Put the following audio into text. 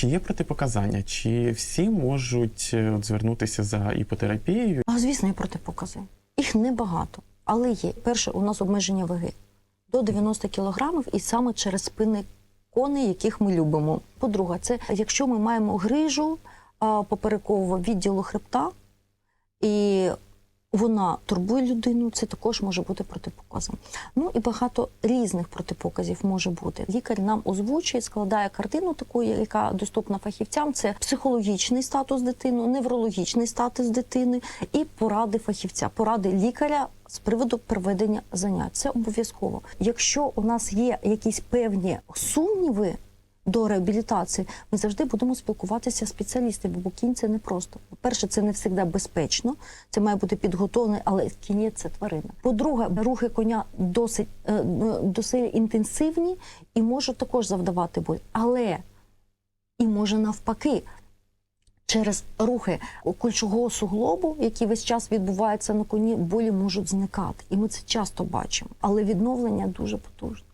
Чи є протипоказання? Чи всі можуть е, от, звернутися за іпотерапією? А звісно, є протипокази. Їх небагато, але є. Перше, у нас обмеження ваги до 90 кілограмів, і саме через спини коней, яких ми любимо. По-друге, це якщо ми маємо грижу поперекового відділу хребта, і вона турбує людину, це також може бути протипоказом. Ну і багато різних протипоказів може бути. Лікар нам озвучує, складає картину таку, яка доступна фахівцям. Це психологічний статус дитини, неврологічний статус дитини і поради фахівця, поради лікаря. З приводу проведення занять це обов'язково. Якщо у нас є якісь певні сумніви до реабілітації, ми завжди будемо спілкуватися з спеціалістами, бо кінь це просто. По-перше, це не завжди безпечно, це має бути підготовлений, але кінець це тварина. По-друге, рухи коня досить, е, е, досить інтенсивні і можуть також завдавати боль. Але і може навпаки. Через рухи кульшового суглобу, які весь час відбуваються на коні, болі можуть зникати, і ми це часто бачимо. Але відновлення дуже потужне.